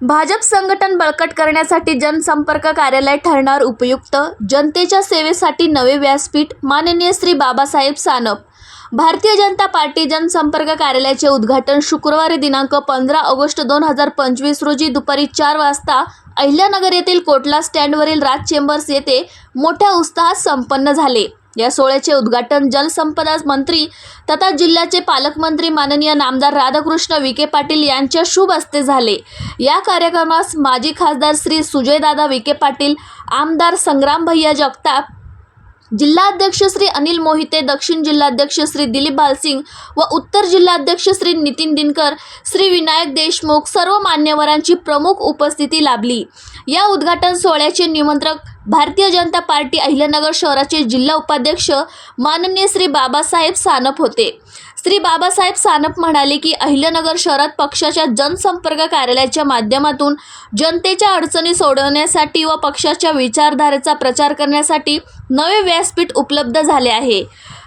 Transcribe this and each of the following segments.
भाजप संघटन बळकट करण्यासाठी जनसंपर्क कार्यालय ठरणार उपयुक्त. जनतेच्या सेवेसाठी नवे व्यासपीठ माननीय श्री बाबासाहेब सानप. भारतीय जनता पार्टी जनसंपर्क कार्यालयाचे उद्घाटन शुक्रवारी दिनांक पंधरा ऑगस्ट दोन हजार पंचवीस रोजी दुपारी चार वाजता अहिल्यानगर येथील कोटला स्टँडवरील राज चेंबर्स येथे मोठ्या उत्साहात संपन्न झाले. या सोहळ्याचे उद्घाटन जलसंपदा मंत्री तथा जिल्ह्याचे पालकमंत्री माननीय नामदार राधाकृष्ण विखे पाटील यांच्या शुभ हस्ते झाले. या कार्यक्रमास माजी खासदार श्री सुजयदादा विखे पाटील आमदार संग्राम भैया जगताप जिल्हाध्यक्ष श्री अनिल मोहिते दक्षिण जिल्हाध्यक्ष श्री दिलीप भालसिंग व उत्तर जिल्हाध्यक्ष श्री नितीन दिनकर श्री विनायक देशमुख सर्व मान्यवरांची प्रमुख उपस्थिती लाभली. या उद्घाटन सोहळ्याचे निमंत्रक भारतीय जनता पार्टी अहिल्यानगर शहराचे जिल्हा उपाध्यक्ष माननीय श्री बाबासाहेब सानप होते. श्री बाबासाहेब सानप म्हणाले की अहिल्यानगर शहरात पक्षाच्या जनसंपर्क कार्यालयाच्या माध्यमातून जनतेच्या अडचणी सोडवण्यासाठी व पक्षाच्या विचारधारेचा प्रचार करण्यासाठी नवे व्यासपीठ उपलब्ध झाले आहे.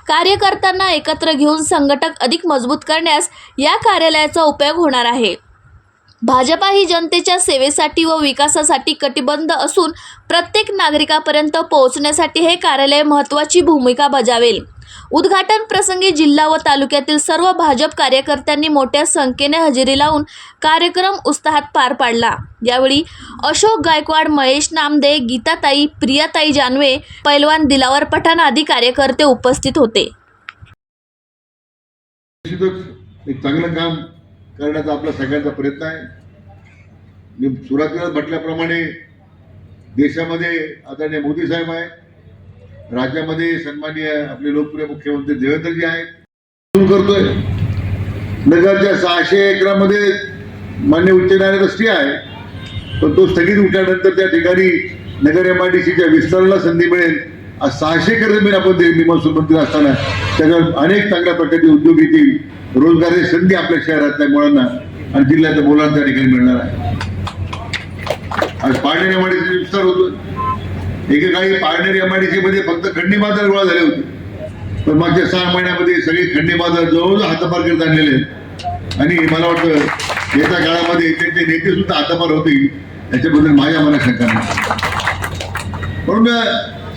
कार्यकर्त्यांना एकत्र घेऊन संघटक अधिक मजबूत करण्यास या कार्यालयाचा उपयोग होणार आहे. भाजपा ही जनतेच्या सेवेसाठी व विकासासाठी कटिबद्ध असून प्रत्येक नागरिकापर्यंत पोहोचण्यासाठी हे कार्यालय महत्त्वाची भूमिका बजावेल. उद्घाटन प्रसंगी जिल्हा व तालुक्यातील सर्व भाजप कार्यकर्त्यांनी मोठ्या संख्येने हजेरी लावून कार्यक्रम उत्साहात पार पाडला. यावेळी अशोक गायकवाड महेश नामदे गीताताई प्रियाताई जानवे पैलवान दिलावर पठाण आदी कार्यकर्ते उपस्थित होते. एक चांगलं काम करण्याचा आपला सगळ्यांचा प्रयत्न आहे. मी सुरुवातीला म्हटल्याप्रमाणे देशामध्ये आदरणीय मोदी साहेब आहे. राज्यामध्ये सन्माननीय आपले लोकप्रिय मुख्यमंत्री देवेंद्रजी आहेत. करतोय. नगरच्या सहाशे एकरामध्ये मान्य उच्च न्यायालयात स्टे आहे. पण तो स्थगित उठल्यानंतर त्या ठिकाणी नगर एम आर डी सीच्या विस्ताराला संधी मिळेल. सहाशे एकर जमीन आपण महसूल मंत्री असताना. त्याच्यावर अनेक चांगल्या प्रकारचे उद्योग येतील. रोजगाराची संधी आपल्या शहरातल्या मुलांना आणि जिल्ह्यातल्या मुलांना त्या ठिकाणी मिळणार आहे. आज पारनेर एम डी विस्तार होतो एकेकाळी Parner M I D C मध्ये फक्त खंडी बाजार गोळा झाले होते. पण मागच्या सहा महिन्यामध्ये सगळे खंडी बाजार जवळजवळ हातापार करत आणलेले आहेत. आणि मला वाटतं येत्या काळामध्ये त्यांचे नेते सुद्धा हातापार होतील. याच्याबद्दल माझ्या मनात शंका नाही. म्हणून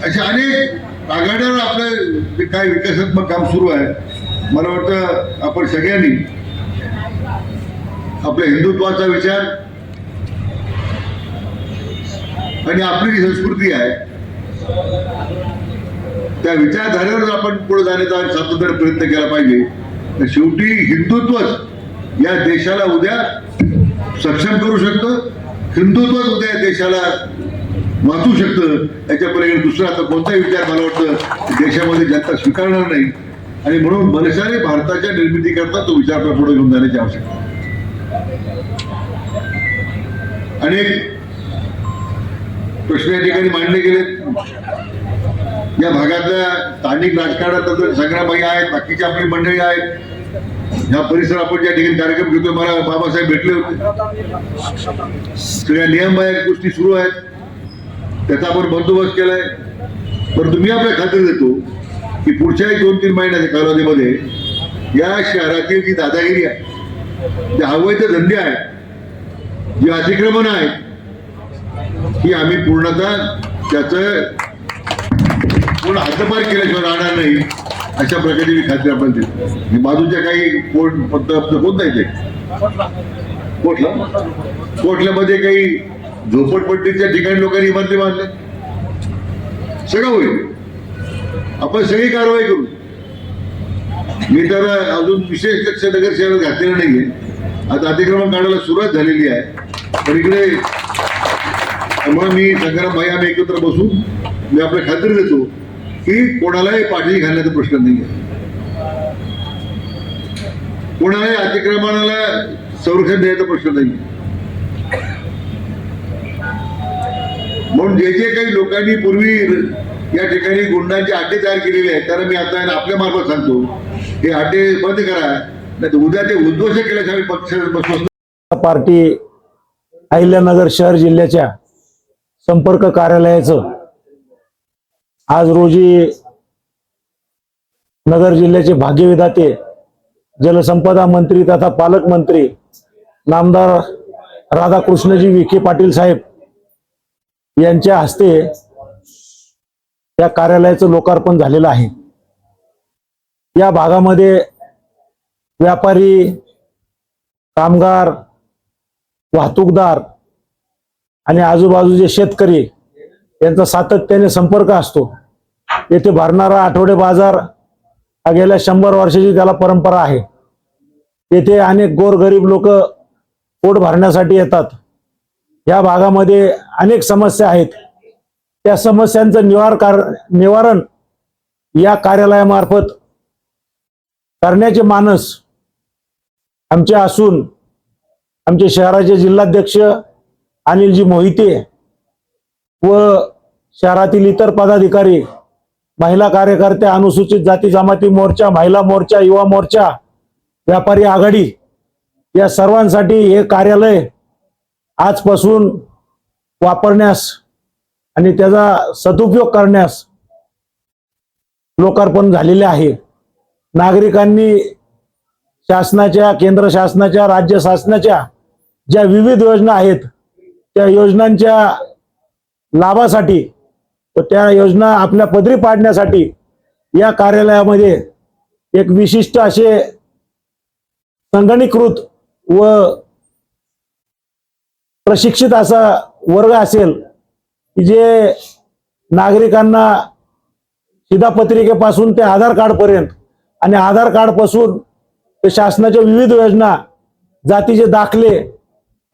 अशा अनेक आघाड्यावर आपलं जे काय विकासात्मक काम सुरू आहे मला वाटतं आपण सगळ्यांनी आपल्या हिंदुत्वाचा विचार आणि आपली जी संस्कृती आहे त्या विचारधारेवर आपण पुढे जाण्याचा सातत्याने प्रयत्न केला पाहिजे. तर शेवटी हिंदुत्वच या देशाला उद्या सक्षम करू शकतं. हिंदुत्वच उद्या या देशाला वाचू शकतं. याच्या पलीकडे दुसरा आता कोणताही विचार मला वाटतं देशामध्ये जनता स्वीकारणार नाही. आणि म्हणून मनशाने भारताच्या निर्मितीकरता तो विचार पुढे घेऊन जाण्याची आवश्यकता आणि अनेक प्रश्न या ठिकाणी मांडले गेले. या भागातल्या स्थानिक राजकारणात तर आहेत बाकीची आपली मंडळी आहेत. या परिसर आपण ज्या ठिकाणी कार्यक्रम घेतोय मला बाबासाहेब भेटले होते. सगळ्या आहेत गोष्टी सुरू आहेत. त्याचा आपण बंदोबस्त केलाय. परंतु मी आपल्या खात्री देतो की पुढच्याही दोन तीन महिन्याच्या कालावधीमध्ये या शहरातील जी दादागिरी आहे जे अवैध धंदे आहेत जी अतिक्रमण आहेत ही आम्ही पूर्णतः त्याचं पूर्ण हातभार केल्याशिवाय राहणार नाही अशा प्रकारची मी खात्री आपण देतो. बाजूच्या काही कोर्ट फक्त आपलं नाही ते? कोटला. कोटल्यामध्ये काही झोपडपट्टीच्या ठिकाणी लोकांनी इमारती बांधल्या सगळं होईल. आपण सगळी कारवाई करू. मी तर अजून विशेष लक्ष नगर शहरात घातलेलं नाहीये. आता अतिक्रमण काढायला सुरुवात झालेली आहे. पण इकडे त्यामुळे मी संग्राम भाई आम्ही एकत्र बसून मी आपल्या खात्री देतो की कोणालाही पाठी घालण्याचा प्रश्न नाही आहे. कोणालाही अतिक्रमणाला संरक्षण द्यायचा प्रश्न नाही म्हणून जे जे काही लोकांनी पूर्वी या ठिकाणी गुंडांचे अड्डे तयार केलेले आहेत त्यांना मी आता आपल्या मार्फत सांगतो. हे अड्डे बंद करा. नाही उद्या ते उद्ध्वस्त केल्याशिवाय पक्ष पार्टी अहिल्यानगर शहर जिल्ह्याच्या संपर्क कार्यालयाचं आज रोजी नगर जिल्ह्याचे भाग्यविधाते जलसंपदा मंत्री तथा पालकमंत्री नामदार राधाकृष्णजी विखे पाटील साहेब यांच्या हस्ते या कार्यालयाचं लोकार्पण झालेलं आहे. या भागामध्ये व्यापारी कामगार वाहतूकदार आणि आजूबाजूचे शेतकरी यांचा सातत्याने संपर्क असतो. येथे भरणारा आठवडे बाजार हा गेल्या शंभर वर्षाची त्याला परंपरा आहे. येथे अनेक गोरगरीब लोक पोट भरण्यासाठी येतात. या भागामध्ये अनेक समस्या आहेत. त्या समस्यांचं निवार कार निवारण या कार्यालयामार्फत करण्याचे मानस आमचे असून आमचे शहराचे जिल्हाध्यक्ष अनिलजी मोहिते व शहरातील इतर पदाधिकारी महिला कार्यकर्त्या अनुसूचित जाती जमाती मोर्चा महिला मोर्चा युवा मोर्चा व्यापारी आघाडी या सर्वांसाठी हे कार्यालय आजपासून वापरण्यास आणि त्याचा सदुपयोग करण्यास लोकार्पण झालेले आहे. नागरिकांनी शासनाच्या केंद्र शासनाच्या राज्य शासनाच्या ज्या विविध योजना आहेत त्या योजनांच्या लाभासाठी व त्या योजना आपल्या पदरी पाडण्यासाठी या कार्यालयामध्ये एक विशिष्ट असे संगणीकृत व प्रशिक्षित असा वर्ग असेल की जे नागरिकांना शिधापत्रिकेपासून ते आधार कार्डपर्यंत आणि आधार कार्डपासून ते शासनाच्या विविध योजना जातीचे दाखले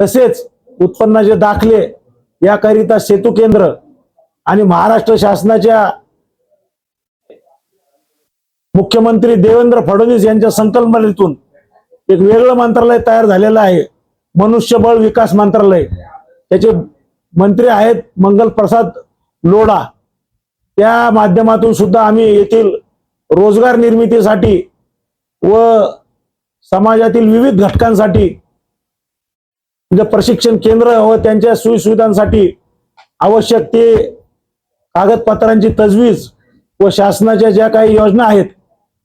तसेच उत्पन्नाचे दाखले याकरिता सेतू केंद्र आणि महाराष्ट्र शासनाच्या मुख्यमंत्री देवेंद्र फडणवीस यांच्या संकल्पनेतून एक वेगळं मंत्रालय तयार झालेलं आहे. मनुष्यबळ विकास मंत्रालय. त्याचे मंत्री आहेत मंगल प्रसाद लोढा. त्या माध्यमातून सुद्धा आम्ही येथील रोजगार निर्मितीसाठी व समाजातील विविध घटकांसाठी म्हणजे प्रशिक्षण केंद्र व त्यांच्या सोयीसुविधांसाठी आवश्यक ते कागदपत्रांची तजवीज व शासनाच्या ज्या काही योजना आहेत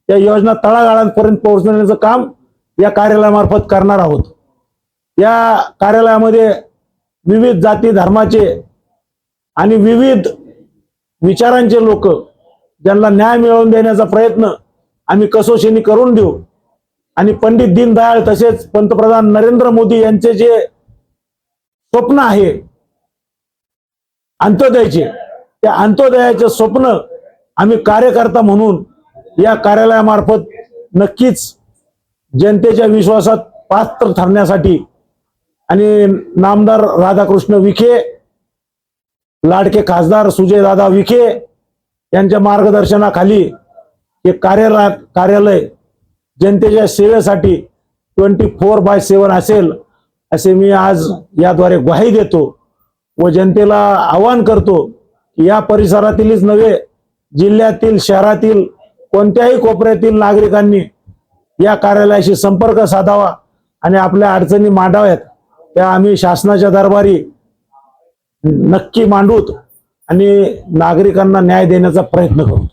त्या योजना तळागाळांपर्यंत पोहोचवण्याचं काम या कार्यालयामार्फत करणार आहोत. या कार्यालयामध्ये विविध जाती धर्माचे आणि विविध विचारांचे लोक ज्यांना न्याय मिळवून देण्याचा प्रयत्न आम्ही कसोशीने करून देऊ. आणि पंडित दीनदयाळ तसेच पंतप्रधान नरेंद्र मोदी यांचे जे स्वप्न आहे अंत्योदयाचे त्या अंत्योदयाचे स्वप्न आम्ही कार्यकर्ता म्हणून या कार्यालयामार्फत नक्कीच जनतेच्या विश्वासात पात्र ठरण्यासाठी आणि नामदार राधाकृष्ण विखे लाडके खासदार सुजयदादा विखे यांच्या मार्गदर्शनाखाली हे कार्यालय कार्यालय जनतेच्या सेवेसाठी ट्वेंटी फोर बाय सेवन असेल असे मी आज याद्वारे ग्वाही देतो व जनतेला आवाहन करतो की या परिसरातीलच नव्हे जिल्ह्यातील शहरातील कोणत्याही कोपऱ्यातील नागरिकांनी या कार्यालयाशी संपर्क साधावा आणि आपल्या अडचणी मांडाव्यात. त्या आम्ही शासनाच्या दरबारी नक्की मांडूत आणि नागरिकांना न्याय देण्याचा प्रयत्न करू.